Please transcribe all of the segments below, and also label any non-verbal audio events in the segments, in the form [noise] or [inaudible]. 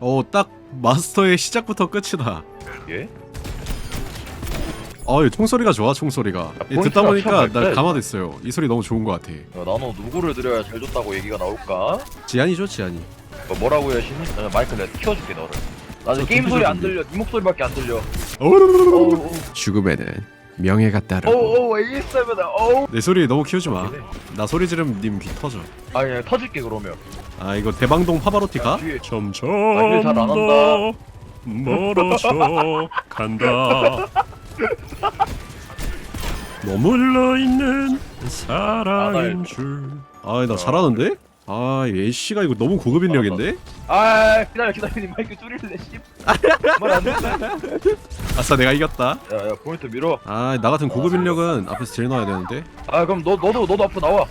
어딱 마스터의 시작부터 끝이다 예? 아, 이 총소리가 좋아, 총소리가. 이 포인트가 듣다 보니까 참나 밝다, 감화됐어요. 이 소리 너무 좋은 것 같아. 야, 나는 누구를 들여야 잘 줬다고 얘기가 나올까? 지안이죠, 지안이. 뭐, 뭐라고 하시니? 나 마이크 내가 키워줄게 너를 나는 저 게임 소리 좀 안. 들려 네 목소리밖에 안 들려 죽음에는 명예가 따르고. 어우 ASM이다 어우 내 소리 너무 키우지 마. 나 소리 지르면 님 귀 터져. 아니 아니, 터질게 그러면 아, 이거 대방동 파바로티 가? 아, 뒤에. 점점 일 잘안 한다. 더 멀어져 간다. [laughs] 머물러 있는 사랑인 줄. 아, 나 잘하는데? 아, 애쉬가 이거 너무 고급 인력인데? 아 기다려 기다려 니 마이크 줄일래 씨말안 [laughs] 된다 아싸, 내가 이겼다. 야야 포인트 밀어 아, 나 같은 고급 인력은 앞에서 제일 넣어야 되는데. 아 그럼 너 너도 너도 앞으로 나와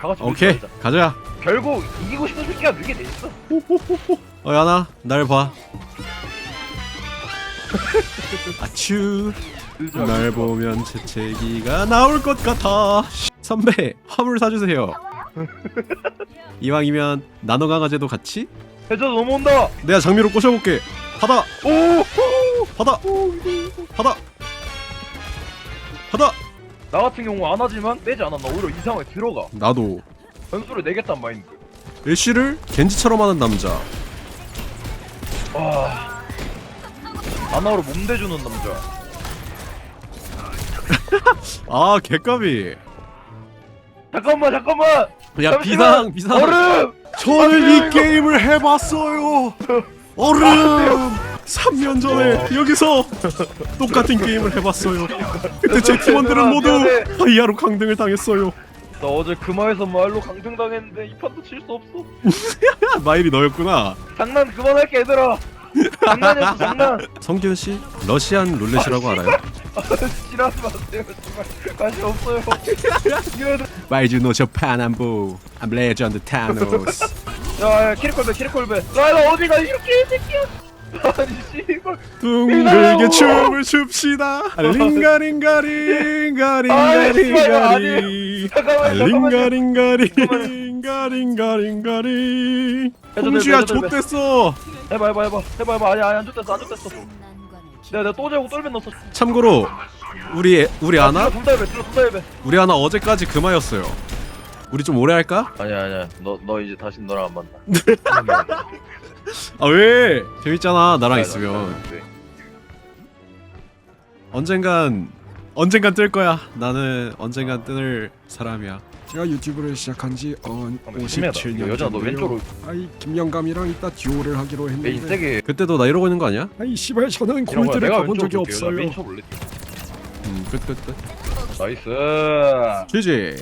다 같이 오케이, 밀자. 가자. 결국 이기고 싶은 새끼가 밀게 돼 있어 [laughs] 어, 야나, 날 봐. [laughs] 아츄. 날 보면 재채기가 나올 것 같아. 선배, 화물 사주세요. [laughs] 이왕이면 나노 강아지도 같이? 해저 넘어온다 내가 장미로 꼬셔볼게. 받아, 오 받아, 받아, 받아. 나 같은 경우 안 하지만 빼지 않아 나 오히려 이 상황에 들어가 나도 변수를 내겠단 마인드 애쉬를 겐지처럼 하는 남자. 와 하나로 몸대주는 남자 [laughs] 아, 개까비. 잠깐만 잠깐만 야, 잠시만! 비상, 비상. 얼음 저는 이 게임을 해봤어요. [laughs] 얼음. 3년 전에 여기서 [laughs] 똑같은 게임을 해봤어요. 그때 제 팀원들은 모두. 하이아로 강등을 당했어요. 나 어제 금화에서 말로 강등 당했는데 이 판도 칠 수 없어 [laughs] 마일이 너였구나. 장난 그만할게 얘들아 장난이었어 장난 [laughs] 성기현 씨, 러시안 룰렛이라고 알아요? 지랄하지 마세요 정말 관심 없어요 이거는 말주 노쇼 파남부, I'm Legend Thanos. 야, 야 키리콜베 키리콜베 야나 어디가 이렇게 이 새끼야 아니 씨발 둥글게 춤을 춥시다. 링가링가링가링가링가리. 잠깐만 잠깐만 링가링가링가링가링가리. 해줘, 홍주야. 좆됐어. 해봐 해봐 해봐 해봐 해봐 아니 아니 안 줬댔어 안 줬댔어 내가 내가 또 재고 똘면 넣었어 참고로 우리 우리 아나 둘다 해봐 둘다 해봐 우리 아나 어제까지 금화였어요. 우리 좀 오래 할까? 아니야 아니야 너 너 이제 다시 너랑 안 만나 [laughs] 아 왜? 재밌잖아 나랑 있으면 네. 언젠간 언젠간 뜰 거야. 나는 언젠간 뜰 사람이야. 제가 유튜브를 시작한 지 어, 잠깐만, 심해다. 57년 여자 너 왼쪽으로 아이 김영감이랑 이따 듀오를 하기로 했는데 세게 그때도 나 이러고 있는 거 아니야? 아이 씨발 저는 이런 거야. 골드를 내가 가본 적이 왼쪽으로. 나 없어요 쳐볼래 음, 끝, 끝, 끝. 나이스 GG.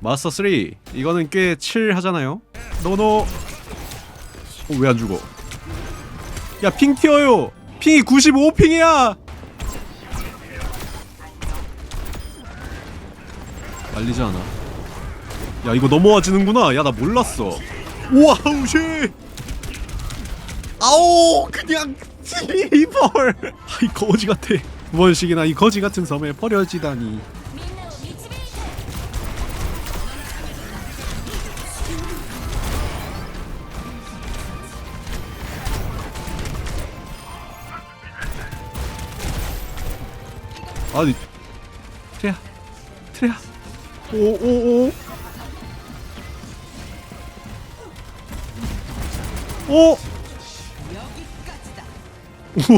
마스터 3. 이거는 꽤 칠 하잖아요. 노노. 어, 왜 안 죽어? 야, 핑 튀어요. 핑이 95핑이야. 말리지 않아. 야, 이거 넘어와지는구나. 야, 나 몰랐어. 와우 쉣. 아오, 그냥 [laughs] 리벌. 이 거지 같아. 두 번씩이나 이 거지 같은 섬에 버려지다니. 아니 트레야 트레야 오오오 오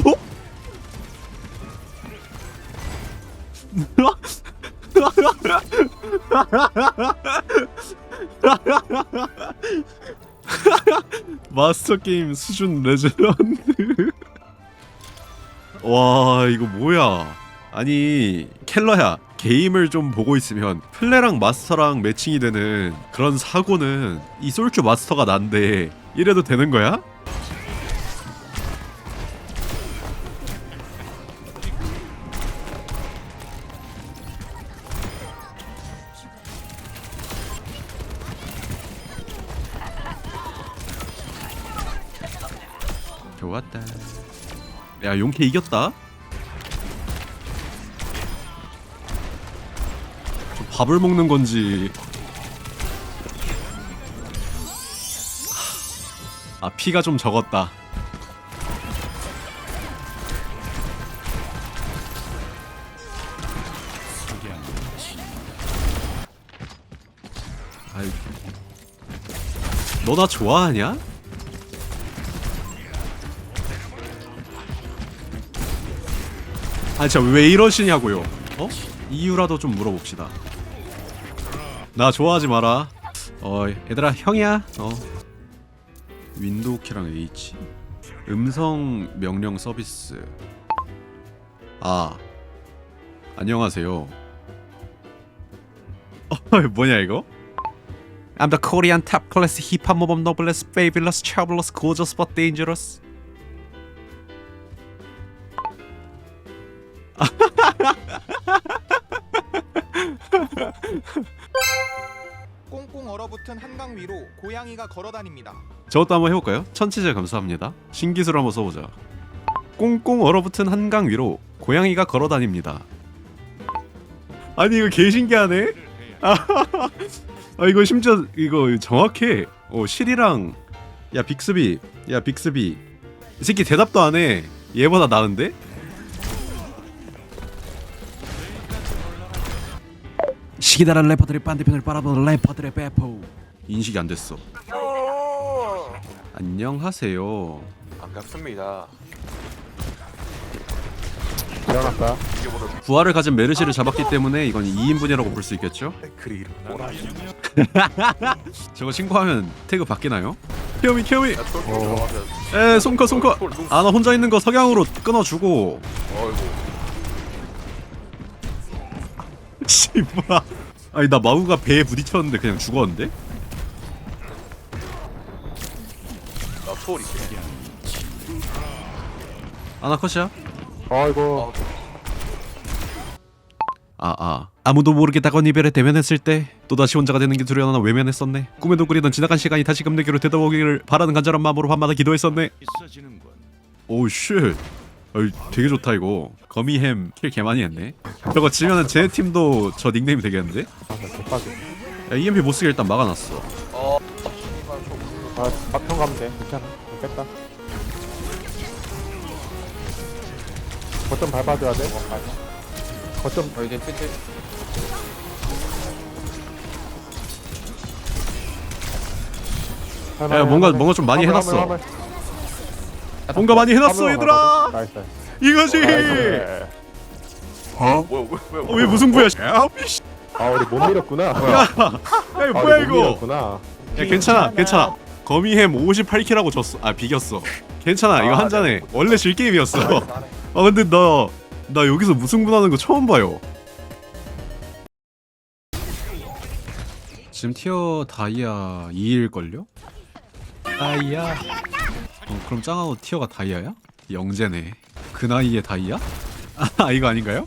오? [laughs] 마스터 게임 수준 레전드. 와 이거 뭐야? 아니 켈러야 게임을 좀 보고 있으면 플레랑 마스터랑 매칭이 되는 그런 사고는 이 솔큐 마스터가 난데 이래도 되는 거야? 좋았다. 야 용케 이겼다. 밥을 먹는 건지 아 피가 좀 적었다 아이 너나 좋아하냐? 아 진짜 왜 이러시냐고요 어? 이유라도 좀 물어봅시다 나 좋아하지 마라 어 얘들아 형이야 어 윈도우 키랑 H 음성 명령 서비스 아 안녕하세요 어 뭐냐 이거 I'm the Korean top class hip hop mob noblest fabulous troublous gorgeous but dangerous 꽁꽁 얼어붙은 한강 위로 고양이가 걸어다닙니다. 저것도 한번 해볼까요? 천치제 감사합니다. 신기술 한번 써보자. 꽁꽁 얼어붙은 한강 위로 고양이가 걸어다닙니다. 아니 이거 개 신기하네. [laughs] 아 이거 심지어 이거 정확해. 어 실이랑 야 빅스비 야 빅스비 이 새끼 대답도 안 해. 얘보다 나은데? 시기다란 래퍼들이 반대편을 바라보는 래퍼들의 배포 인식이 안 됐어. 안녕하세요. 반갑습니다. 태어났다. 부활을 가진 메르시를 잡았기 때문에 이건 2인분이라고 볼 수 있겠죠? 그 이름 뭐라? [laughs] 저거 신고하면 태그 바뀌나요? 키오미 키오미 야 똘똘 들어가면. 에 손커 손커 똘, 똘. 아나 혼자 있는 거 석양으로 끊어주고 어이구. 씨 뭐야 아니 나 마우가 배에 부딪혔는데 그냥 죽었는데? 나. 아나 컷이야? 아이고. 아, 아. 아무도 모르게 다건 이별에 대면했을 때 또다시 혼자가 되는 게 두려워 나 외면했었네. 꿈에도 그리던 지나간 시간이 다시금 내게로 되돌아오기를 바라는 간절한 마음으로 밤마다 기도했었네. 오우 쉣. 어이, 되게 좋다 이거. 거미햄 킬 개 많이 했네. 저거 지면은 제 팀도 저 닉네임 되겠는데? 아, 나 개빠져. 야, EMP 못 쓰게 일단 막아놨어. 어. 아, 막평 가면 돼. 괜찮아. 뺐다. 거점 밟아줘야 돼. 어, 밟아. 거점. 어 이제 삐삐. 야, 뭔가- 뭔가 좀 많이 해놨어. 뭔가 많이 해놨어 얘들아. 나이스. 이거지. 나이스. 뭐야? 어, 왜 무슨 부야? 야, 씨. 아, 우리 못 밀었구나. [laughs] 야, 야, 아, 이거 뭐야 우리 못 이거? 밀었구나. 야 괜찮아 괜찮아 거미햄 58킬하고 졌어 아 비겼어 괜찮아 이거 아, 한 잔에 네. 원래 질 게임이었어 잘해. 아 근데 나 나 여기서 무승부나는 거 처음 봐요 지금 티어 다이아 2일걸요? 다이아 어 그럼 짱하고 티어가 다이아야? 영재네 그 나이에 다이아? [laughs] 아 이거 아닌가요?